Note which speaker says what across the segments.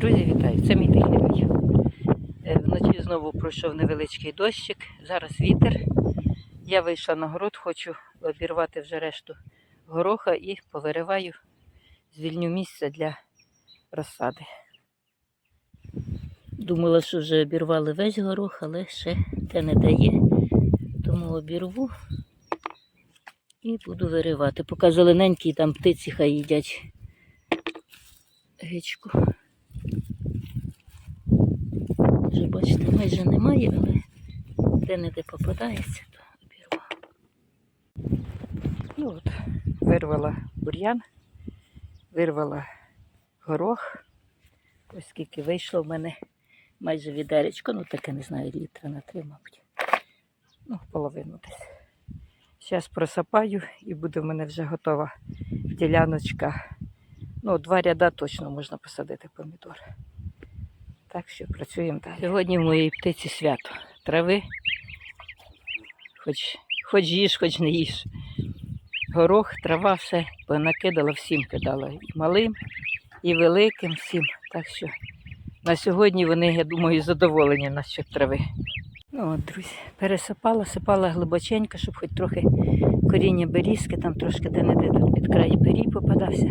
Speaker 1: Друзі, вітаю! Це мій тихий. Е, Вночі знову пройшов невеличкий дощик, зараз вітер. Я вийшла на город, хочу обірвати вже решту гороха і повириваю, звільню місце для розсади. Думала, що вже обірвали весь горох, але ще те не дає. Тому обірву і буду виривати. Поки зелененький, там птиці хай їдять гичку. Вже бачите, майже немає, але де-не-де попадається, то обірву. Ну от, вирвала бур'ян, вирвала горох. Ось скільки вийшло в мене майже відеречко, ну таке не знаю, літра на три, мабуть. Ну, половину десь. Зараз просапаю і буде в мене вже готова діляночка. Ну, два ряда точно можна посадити помідор. Так що працюємо далі. Сьогодні в моїй птиці свято. Трави. Хоч, хоч їж, хоч не їж. Горох, трава, все понакидала, всім кидала. І малим, і великим, всім. Так що на сьогодні вони, я думаю, задоволені насчет трави. Ну от, друзі, пересипала, сипала глибоченько, щоб хоч трохи коріння берізки, там трошки де-не-де тут під край пирій попадався.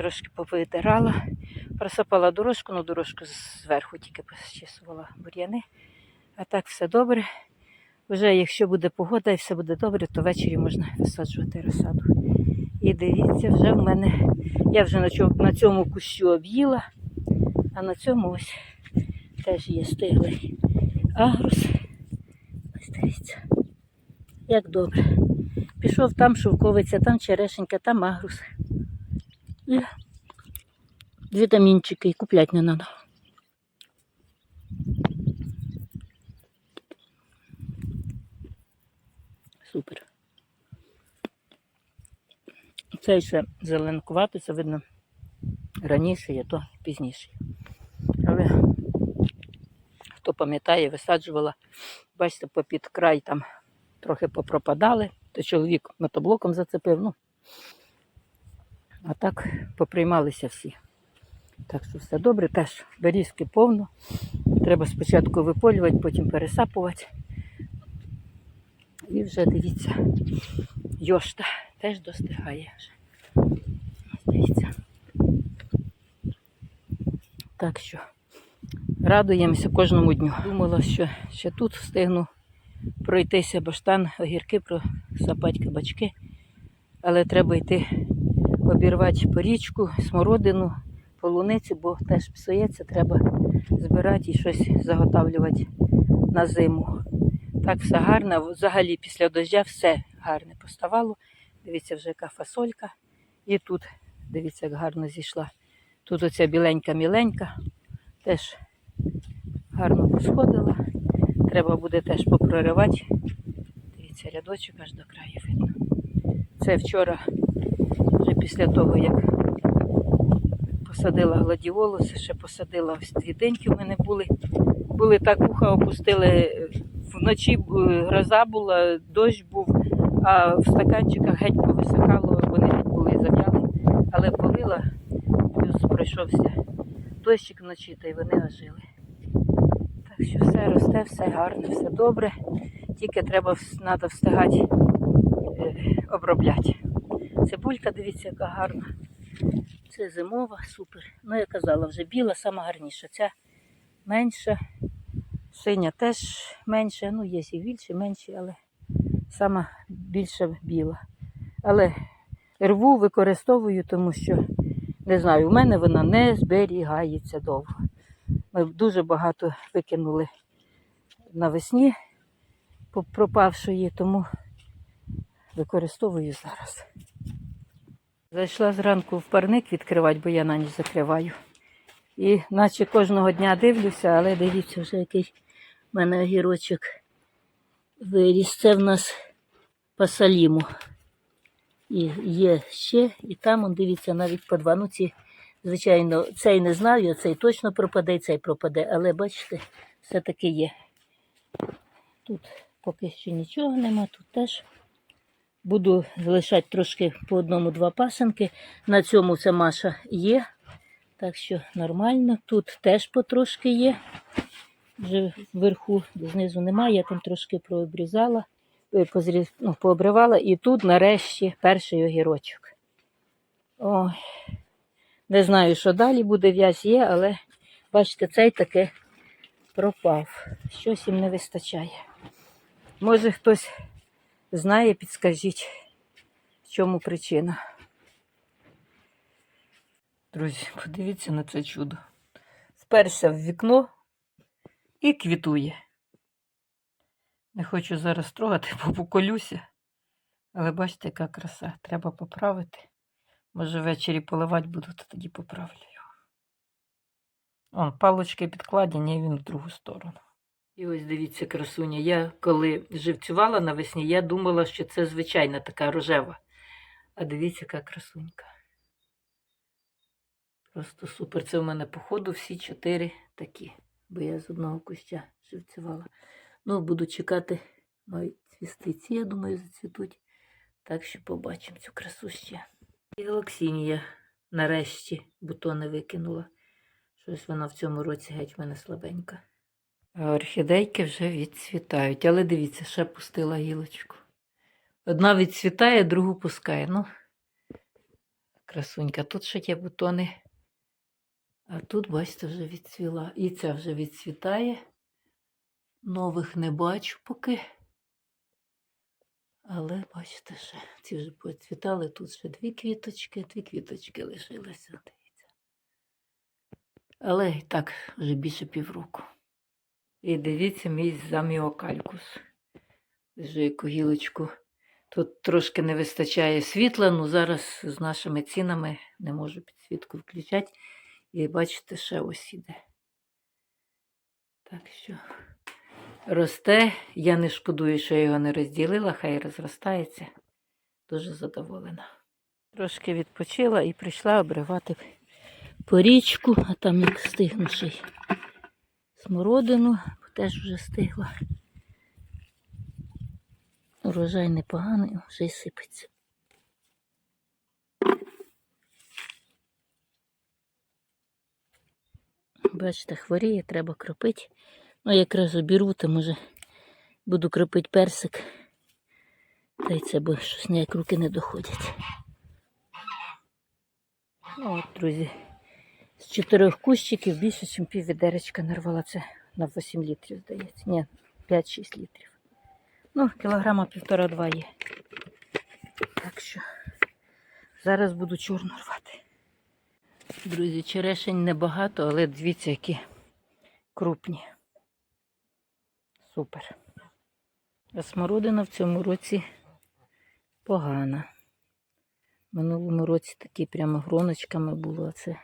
Speaker 1: Трошки повитирала, просипала дорожку, ну дорожку зверху тільки почісувала бур'яни. А так все добре. Вже якщо буде погода і все буде добре, то ввечері можна висаджувати розсаду. І дивіться, вже в мене, я вже на цьому кущу об'їла, а на цьому ось теж є стиглий агрус. Ось дивіться, як добре. Пішов там шовковиця, там черешенька, там агрус. І вітамінчики і купляти не треба. Супер. Цей ще зеленкуватий, це видно раніше, є, то пізніше. Але хто пам'ятає, висаджувала, бачите, попід край там трохи попропадали, то чоловік мотоблоком зацепив. Ну, а так поприймалися всі. Так що все добре, теж берізки повно. Треба спочатку виполювати, потім пересапувати. І вже дивіться, йошта теж достигає. Дивіться. Так що радуємося кожному дню. Думала, що ще тут встигну пройтися баштан, огірки, просапати кабачки. Але треба йти обірвати порічку, смородину, полуницю, бо теж псується, треба збирати і щось заготавлювати на зиму. Так все гарно. Взагалі після дождя все гарне поставало. Дивіться, вже яка фасолька. І тут, дивіться, як гарно зійшла. Тут оця біленька-міленька, теж гарно посходила. Треба буде теж попроривати. Дивіться, рядочок аж до краю видно. Це вчора, після того, як посадила гладіолуси, ще посадила ось дві в мене були. Були так вуха опустили. Вночі гроза була, дощ був, а в стаканчиках геть повисихало, вони геть були зав'яли, але полила, плюс пройшовся дощик вночі, та й вони ожили. Так що все росте, все гарно, все добре. Тільки треба треба встигати е, обробляти. Цибулька, дивіться, яка гарна. Це зимова, супер. Ну, я казала, вже біла, сама гарніша. Ця менша, синя теж менша, ну є і більші, менші, але сама більша біла. Але рву використовую, тому що, не знаю, у мене вона не зберігається довго. Ми дуже багато викинули навесні пропавшої, тому використовую зараз. Зайшла зранку в парник відкривати, бо я на ніч закриваю. І наче кожного дня дивлюся, але дивіться, вже який в мене огірочок виріс. Це в нас пасаліму. І є ще, і там, он, дивіться, навіть по два. Ну, ці, звичайно, цей не знаю, цей точно пропаде, цей пропаде, але бачите, все-таки є. Тут поки що нічого нема, тут теж буду залишати трошки по одному-два пасенки. На цьому це Маша є. Так що нормально. Тут теж потрошки є. Вже вверху, знизу немає, я там трошки прообрізала, е, позріз, ну, пообривала, і тут нарешті перший огірочок. Ой. Не знаю, що далі буде, в'язь є, але бачите, цей таки пропав. Щось їм не вистачає. Може хтось знає, підскажіть, в чому причина. Друзі, подивіться на це чудо. Вперся в вікно і квітує. Не хочу зараз трогати, бо поколюся. Але бачите, яка краса. Треба поправити. Може, ввечері поливати буду, то тоді поправлю його. Он, палочки підкладені, а він в другу сторону. І ось дивіться, красуня. Я коли живцювала навесні, я думала, що це звичайна така рожева. А дивіться, яка красунька. Просто супер. Це в мене, походу, всі чотири такі, бо я з одного куща живцювала. Ну, буду чекати, мають цвісти ці, я думаю, зацвітуть. Так що побачимо цю красу ще. І Олексінія нарешті бутони викинула. Щось вона в цьому році геть в мене слабенька. А орхідейки вже відцвітають. Але дивіться, ще пустила гілочку. Одна відцвітає, другу пускає. Ну, красунька. Тут ще є бутони. А тут, бачите, вже відцвіла. І ця вже відцвітає. Нових не бачу поки. Але бачите, ще ці вже поцвітали. Тут ще дві квіточки, дві квіточки лишилися. Дивіться. Але так вже більше півроку. І дивіться мій заміокалькус. Вже яку. Тут трошки не вистачає світла, ну зараз з нашими цінами не можу підсвітку включати. І бачите, ще ось іде. Так що росте. Я не шкодую, що я його не розділила, хай розростається. Дуже задоволена. Трошки відпочила і прийшла обривати порічку, а там як стигнувший смородину, бо теж вже стигла. Урожай непоганий, вже й сипеться. Бачите, хворіє, треба кропити. Ну, якраз обірву, то може буду кропити персик. Та й це, бо щось ніяк руки не доходять. Ну от, друзі, з чотирьох кущиків більше, ніж пів відеречка нарвала. Це на 8 літрів, здається. Ні, 5-6 літрів. Ну, кілограма півтора-два є. Так що зараз буду чорну рвати. Друзі, черешень небагато, але дивіться, які крупні. Супер. А смородина в цьому році погана. В минулому році такі прямо гроночками було, це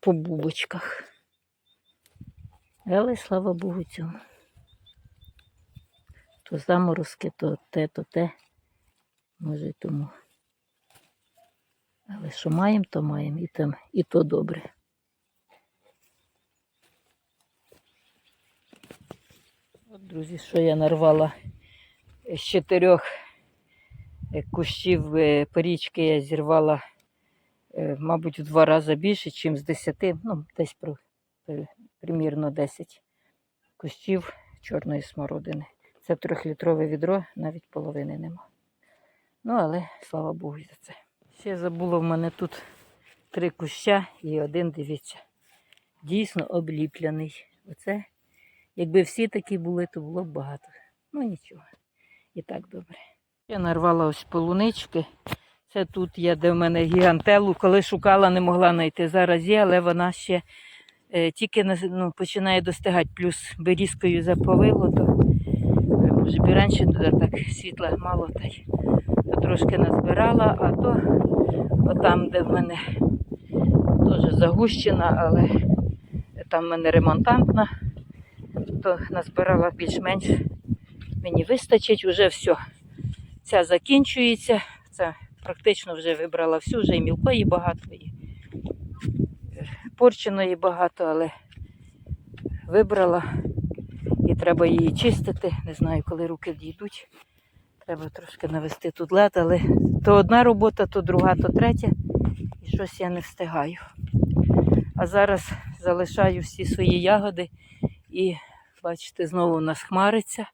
Speaker 1: по бубочках. Але слава Богу цьому. То заморозки, то те, то те. Може тому. Але що маємо, то маємо. І там, і то добре. От, друзі, що я нарвала з чотирьох е, кущів е, порічки я зірвала, мабуть, в два рази більше, ніж з десяти, ну, десь при- примірно 10 кущів чорної смородини. Це трьохлітрове відро, навіть половини нема. Ну, але слава Богу за це. Ще забула в мене тут три куща і один, дивіться, дійсно обліпляний. Оце, якби всі такі були, то було б багато. Ну нічого. І так добре. Я нарвала ось полунички. Це тут є, де в мене гігантелу. Коли шукала, не могла знайти. Зараз є, але вона ще е, тільки ну, починає достигати. Плюс берізкою заповило, то е, може б і раніше туди так світла мало та й трошки назбирала, а то отам, де в мене теж загущена, але там в мене ремонтантна, то назбирала більш-менш мені вистачить, вже все. Ця закінчується, практично вже вибрала всю, вже і мілкої багато, і е, порченої багато, але вибрала і треба її чистити. Не знаю, коли руки дійдуть. Треба трошки навести тут лед, але то одна робота, то друга, то третя. І щось я не встигаю. А зараз залишаю всі свої ягоди і, бачите, знову у нас хмариться.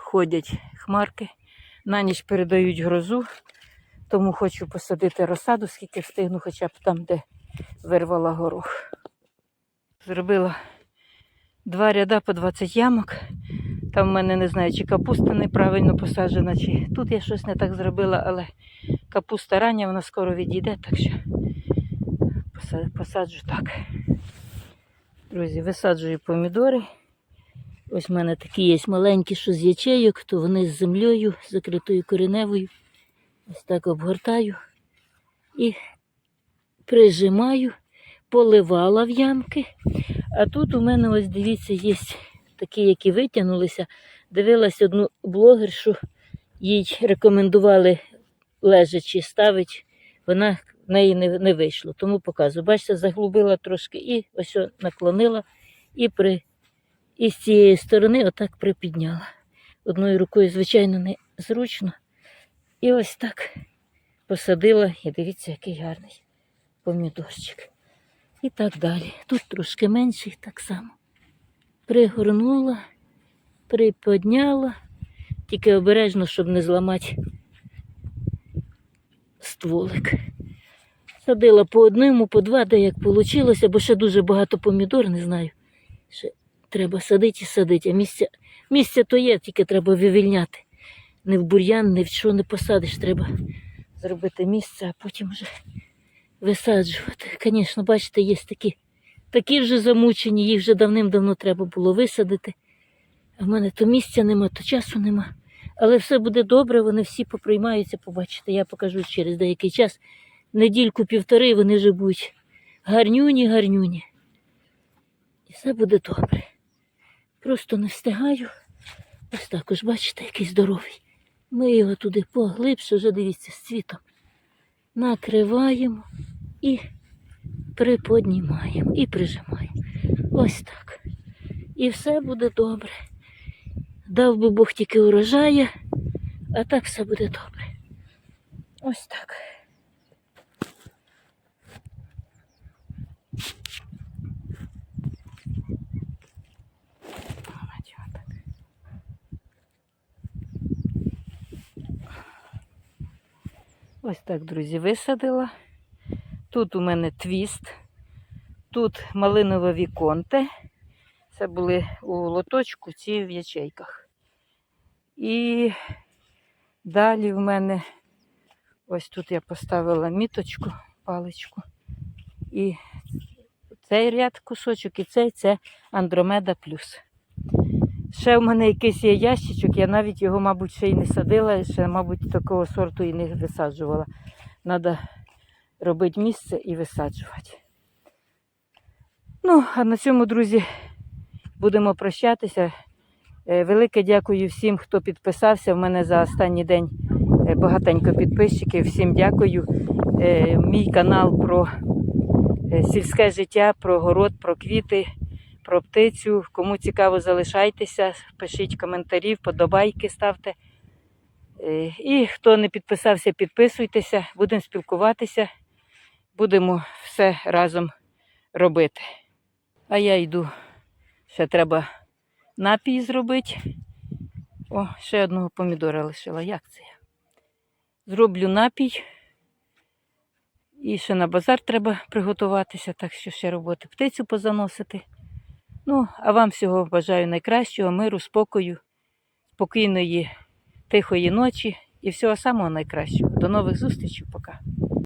Speaker 1: Ходять хмарки. На ніч передають грозу, тому хочу посадити розсаду, скільки встигну, хоча б там, де вирвала горох. Зробила два ряда по 20 ямок. Там в мене не знаю, чи капуста неправильно посаджена, чи тут я щось не так зробила, але капуста рання, вона скоро відійде, так що посаджу так. Друзі, висаджую помідори. Ось в мене такі є маленькі, що з ячейок, то вони з землею, закритою кореневою. Ось так обгортаю і прижимаю, поливала в ямки. А тут у мене, ось дивіться, є такі, які витягнулися. Дивилась одну блогершу, їй рекомендували лежачи ставити. Вона в неї не, не вийшло, тому показую. Бачите, заглубила трошки і ось наклонила і при і з цієї сторони отак припідняла. Одною рукою, звичайно, не зручно. І ось так посадила, і дивіться, який гарний помідорчик. І так далі. Тут трошки менший так само. Пригорнула, приподняла, тільки обережно, щоб не зламати стволик. Садила по одному, по два, де як вийшло, бо ще дуже багато помідор, не знаю. Ще треба садити і садити. А місця, місця то є, тільки треба вивільняти. Не в бур'ян, не в що не посадиш. Треба зробити місце, а потім вже висаджувати. Звісно, бачите, є такі, такі вже замучені, їх вже давним-давно треба було висадити. А в мене то місця нема, то часу нема. Але все буде добре, вони всі поприймаються, побачите. Я покажу через деякий час. Недільку-півтори вони вже будуть гарнюні, гарнюні. І все буде добре. Просто не встигаю. Ось також, бачите, який здоровий. Ми його туди поглибше, вже дивіться, з цвітом. Накриваємо і приподнімаємо, і прижимаємо. Ось так. І все буде добре. Дав би Бог тільки урожая, а так все буде добре. Ось так. Давайте отак. Ось так, друзі, висадила. Тут у мене твіст, тут малинове віконте. Це були у лоточку, ці в ячейках. І далі в мене ось тут я поставила міточку, паличку. І цей ряд кусочок, і цей це Андромеда плюс. Ще в мене якийсь є ящичок, я навіть його, мабуть, ще й не садила, ще, мабуть, такого сорту і не висаджувала. Треба робити місце і висаджувати. Ну, а на цьому, друзі, будемо прощатися. Е, Велике дякую всім, хто підписався. В мене за останній день е, багатенько підписчиків. Всім дякую. Е, Мій канал про сільське життя, про город, про квіти, про птицю. Кому цікаво, залишайтеся, пишіть коментарі, вподобайки ставте. Е, І хто не підписався, підписуйтеся, будемо спілкуватися, будемо все разом робити. А я йду, ще треба напій зробити. О, ще одного помідора лишила. Як це я? Зроблю напій. І ще на базар треба приготуватися, так що ще роботи птицю позаносити. Ну, а вам всього бажаю найкращого, миру, спокою, спокійної, тихої ночі і всього самого найкращого. До нових зустрічей, пока.